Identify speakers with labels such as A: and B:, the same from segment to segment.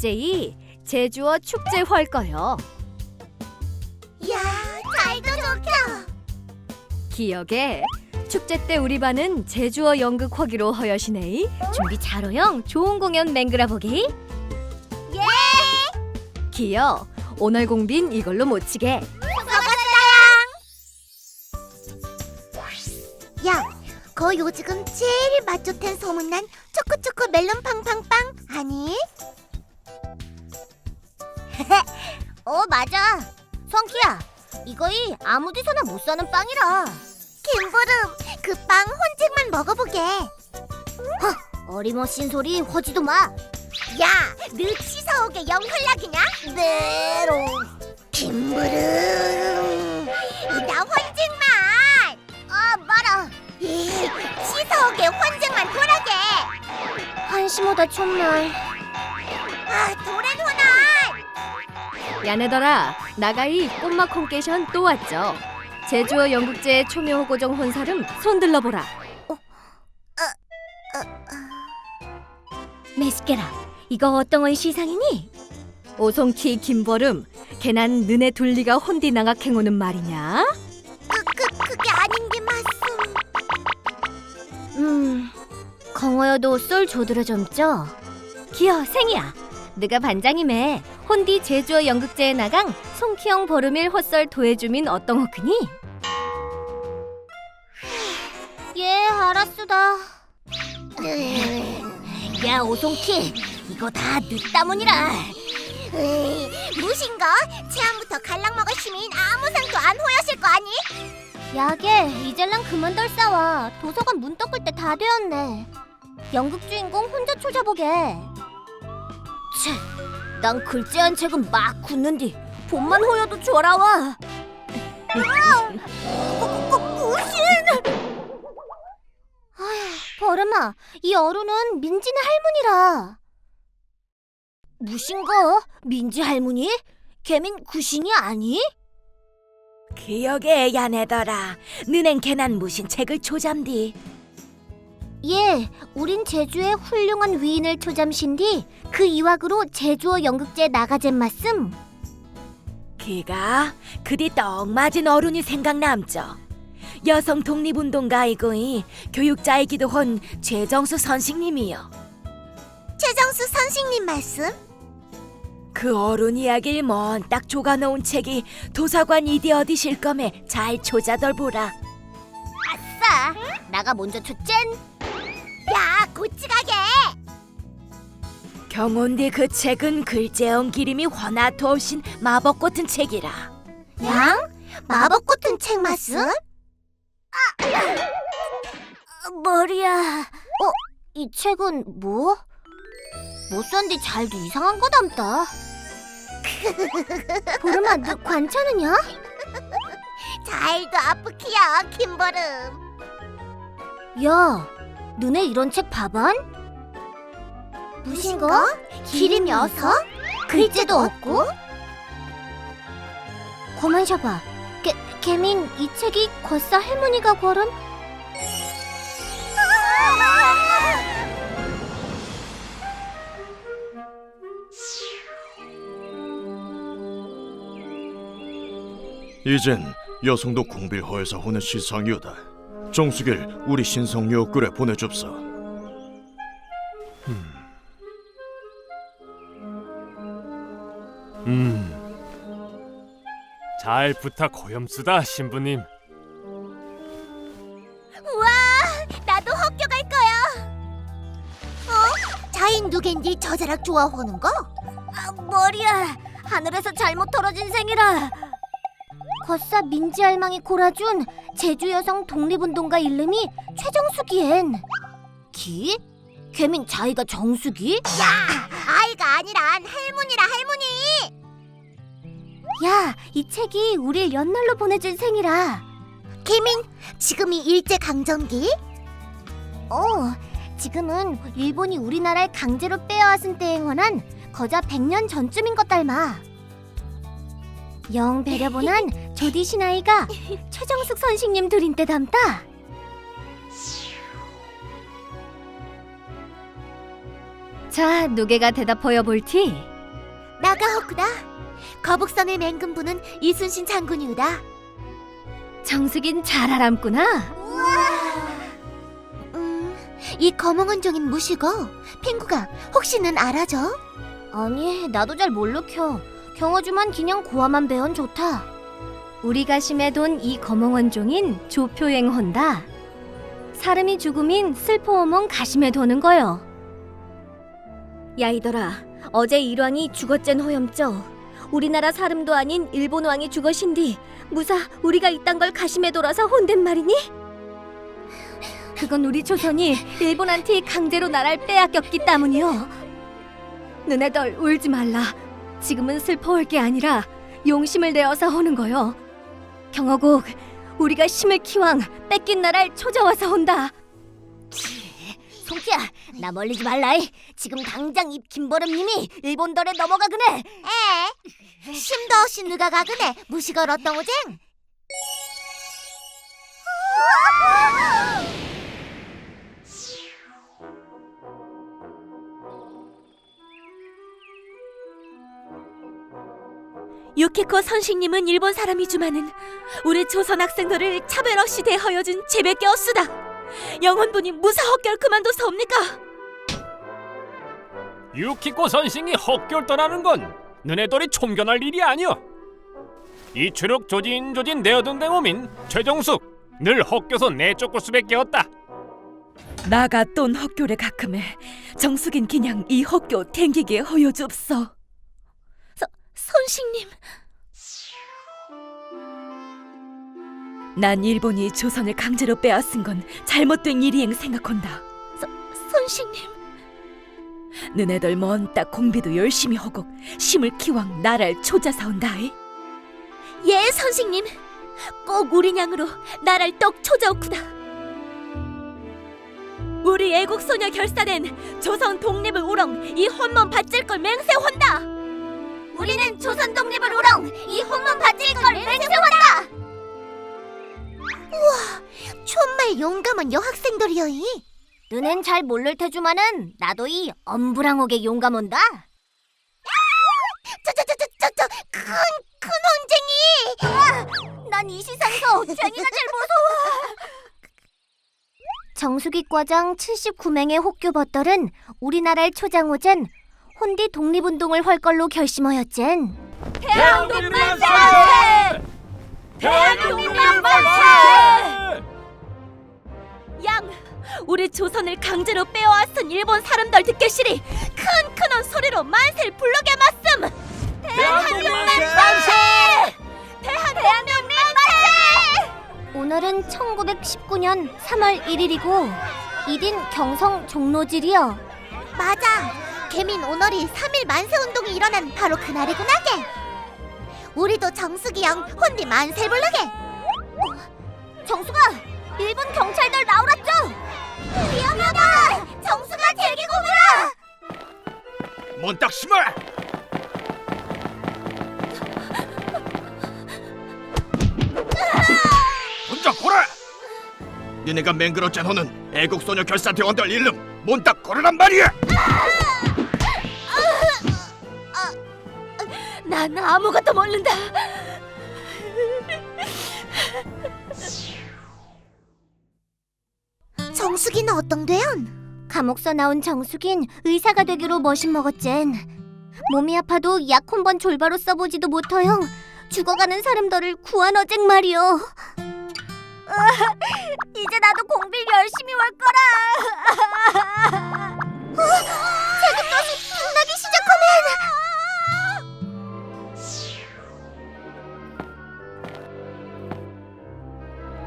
A: DJ 제주어 축제 활거요.
B: 야, 잘도 좋겨.
A: 기억에 축제 때 우리 반은 제주어 연극 화기로 허여시네이. 준비 잘어영 좋은 공연 맹그라 보기.
B: 예.
A: 기여 오늘 공빈 이걸로 못 치게.
B: 야, 거 요지금 제일 맛 좋단 소문난 초코초코 멜론 팡팡빵 아니? 어 맞아. 성키야, 이거이 아무 데서나 못 사는 빵이라. 김보름, 그 빵 혼직만 먹어보게. 허, 어림없인 소리 허지도 마. 야, 너 치사오게 영혈락이냐? 네로. 김보름, 나 혼직만. 아, 말아. 치사오게 혼쟁만 돌아게. 한심하다 정말. 아, 호날.
A: 야네더라 나가이 꼬마 콩케이션 또 왔죠. 제주어 연극제 초묘 고정 혼사름 손 들러 보라. 메스케라 이거 어떤 원 시상이니? 오송키 김보름 걔난 너네 둘리가 혼디 나각 행오는 말이냐?
B: 그, 그, 그게 아닌 게 맞소.
A: 음 강어여도 쏠 조드려 점죠. 기어 생이야. 네가 반장이매 혼디 제주어 연극제에 나강 송키영 보름일 헛설 도해주민 어떤 호크니?
B: 예, 알았수다. 야, 오송키, 이거 다 늦다문이라. 무신거? 체험부터 갈랑 먹을 시민 아무 상도 안 호여실 거 아니? 야게, 이젤랑 그만 덜 싸워. 도서관 문 떴을 때 다 되었네. 연극 주인공 혼자 초자보게. 채, 난 글재 한 책은 막 굳는디 본만 호여도 줘라와. 무신! 버름아, 이 어른은 민지네 할머니라. 무신거? 민지 할머니? 개민 구신이 아니?
C: 기억에 야네더라. 너넨 걔난 무슨 책을 초잠디.
B: 예, 우린 제주의 훌륭한 위인을 초잠신디 그 이wak으로 제주어 연극제 나가젠 말씀.
C: 기가 그디 떡 맞은 어른이 생각남죠. 여성 독립운동가이고이 교육자이기도 한 최정수 선생님이요.
B: 최정수 선생님 말씀?
C: 그 어른 이야기를 먼딱 조가놓은 책이 도서관 이디 어디실 거매 잘 조자덜 보라.
B: 아싸, 나가 먼저 초젠. 야, 고치가게.
C: 경온디 그 책은 글재형 기림이 화나토 없인 마법 같은 책이라.
B: 양? 마법 같은 책 말씀? 아, 머리야. 어, 이 책은 뭐? 못 산디 잘도 이상한 거 담다. 보름아, 너 관찮으냐? 잘도 아프키야, 김보름. 야, 너네 이런 책 봐반? 무슨 거? 기름 여서? 글자도 없고? 고만 셔봐. 개, 개민 이 책이 거사 할머니가 걸은?
D: 이젠 여성도 궁빌허에서 오는 시상이오다. 정수길 우리 신성요 끌에 보내줍사.
E: 음. 잘 부탁하염수다 신부님.
B: 우와, 나도 학교 갈 거야. 어? 자인 누겐디 저자락 좋아하는 거? 아, 머리야, 하늘에서 잘못 떨어진 생이라. 거사 민지 할망이 골아준 제주 여성 독립운동가 이름이 최정숙이엔. 기? 개민 자이가 정숙이? 야, 아이가 아니란 할머니라 할머니. 야, 이 책이 우릴 연날로 보내준 생이라. 개민, 지금이 일제 강점기? 어, 지금은 일본이 우리나라를 강제로 빼앗은 때에 관한 거저 100년 전쯤인 것 닮아. 영 배려본한 조디 신아이가 최정숙 선생님 둘인 때 담다.
A: 자, 누게가 대답하여 볼티.
B: 나가 허구다. 거북선을 맹금 부는 이순신 장군이우다.
A: 정숙인 잘 알았구나.
B: 음, 이 거몽은 종인 무시고 핑구가 혹시는 알아줘? 아니, 나도 잘 모르켜. 경어주만 그냥 고아만 배운 좋다.
A: 우리가 심해 돈이 거몽원종인 조표행 혼다. 사람이 죽음인 슬퍼어몽 가심에 도는 거요. 야 이더라, 어제 일왕이 죽었젠 허염쩌. 우리나라 사람도 아닌 일본 왕이 죽으신디 무사 우리가 이딴 걸 가심에 돌아서 혼된 말이니? 그건 우리 조선이 일본한테 강제로 나라를 빼앗겼기 때문이요. 너네들 울지 말라. 지금은 슬퍼할 게 아니라 용심을 내어서 하는 거요. 경호국, 우리가 심을 키왕 뺏긴 나라를 찾아와서 온다.
B: 송키야, 나 멀리지 말라이. 지금 당장 입 김버름님이 일본덜에 넘어가 그네. 에? 심도 없이 누가 가그네. 무시걸 어떤 오쟁?
C: 유키코 선생님은 일본 사람이지만은 우리 조선 학생들을 차별 없이 대하여준 제백개 없수다. 영혼분이 무사 헛결 그만둬서옵니까?
E: 유키코 선생이 헛결 떠나는 건 너네들이 총견할 일이 아니여. 이추룩 조진 조진 내어둔 댕오민 최정숙 늘 헛겨서 내쫓을 수밖에 없다.
C: 나가 돈 헛교를 가끔해 정숙인 그냥 이 헛교 댕기게 허여주옵소. 서, 선생님. 난 일본이 조선을 강제로 빼앗은 건 잘못된 일이행 생각한다. 서, 선생님. 너네들 먼 딱 공비도 열심히 하고 심을 키왕 나라를 초자사온다이. 예, 선생님. 꼭 우리 냥으로 나라를 떡 초자오쿠다. 우리 애국 소녀 결사된 조선 독립을 우렁 이 혼문 바칠 걸 맹세한다.
B: 우리는 조선 독립을 우렁 이 혼문 바칠 걸 맹세한다. 우와, 정말 용감한 여학생들이여이. 너넨 잘 모를 테주만은 나도 이 엄브랑옥의 용감한다. 저저저저저 큰큰 혼쟁이. 난 이 시상에서 쟁이가 제일 무서워. 정수기 과장 79명의 혹교 벗들은 우리나라의 초장오젠 혼디 독립운동을 할 걸로 결심하였젠.
E: 대한독립 만세! 대한독립 만세!
C: 양, 우리 조선을 강제로 빼앗은 일본 사람들 듣겠시리 큰큰 소리로 만세를 부르게 맞음.
E: 대한독립
C: 만세! 대한독립 만세!
B: 오늘은 1919년 3월 1일이고 이딘 경성 종로질이여. 맞아. 개민 오늘이 3일 만세 운동이 일어난 바로 그날이구나 게. 우리도 정수기 형 혼디 만세 부르게. 어, 정수가 일본 경찰들 나오랐죠? 위험하다. 정수가 제기고 물어.
D: 몬딱 심어! 혼자 고라! 니네가 맹그러째 너는 애국소녀 결사 대원들 일름 몬딱 고르란 말이야!
C: 난 아무것도 모른다.
B: 정수기는 어떤데연? 감옥서 나온 정수긴 의사가 되기로 머신 먹었젠. 몸이 아파도 약 한 번 졸바로 써보지도 못허용 죽어가는 사람들을 구한 어쟁 말이오. 이제 나도 공빌 열심히 할 거라. 어, 제국도시 빛나기 시작하면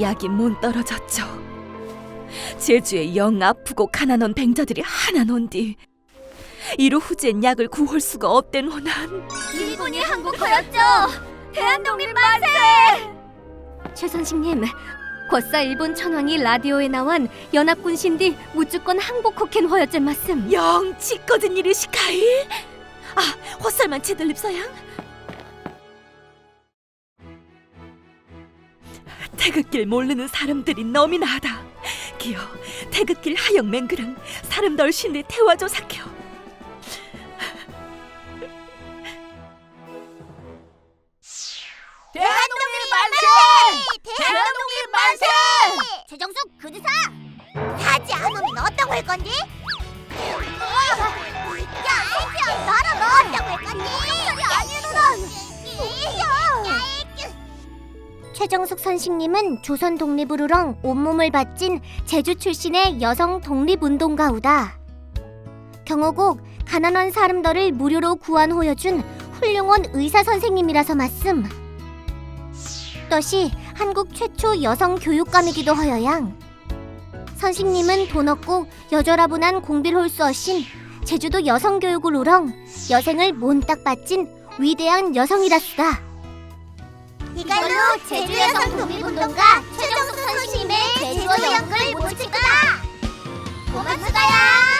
C: 약이 못 떨어졌죠. 제주에 영 아프고 가난한 병자들이 하나 논디 이로 후젠 약을 구할 수가 없댄 호난
B: 일본이 항복하였죠. 대한독립 만세!
A: 최선식님, 곧사 일본 천황이 라디오에 나완 연합군 신디 무조건 항복호켄 허였젠 말씀.
C: 영 짓거든 일이 시카이 아 헛살만 채들립서양 태극기를 모르는 사람들이 너무나 하다. 기어 태극길 하영맹그랑 사람 널신네 태워줘 사켜
B: 대한독립 만세! 대한독립 만세! 최정숙 그 의사! 하지 않으면 어떤 걸 건지? 야, 나랑 어떤 걸 건지? 야이 누나! 이겨! 최정숙 선생님은 조선 독립으로랑 온몸을 바친 제주 출신의 여성 독립운동가우다. 경호국 가난한 사람들을 무료로 구안호여준 훌륭한 의사 선생님이라서 말씀. 또시 한국 최초 여성 교육감이기도 하여양. 선생님은 돈 없고 여절아분한 공빌홀수 어신 제주도 여성 교육을 우렁 여생을 몬딱 바친 위대한 여성이라수다. 이걸로 제주 여성 독립운동가 최정숙 선생님의 제주도 연극을 모칠 거다. 고맙습니다.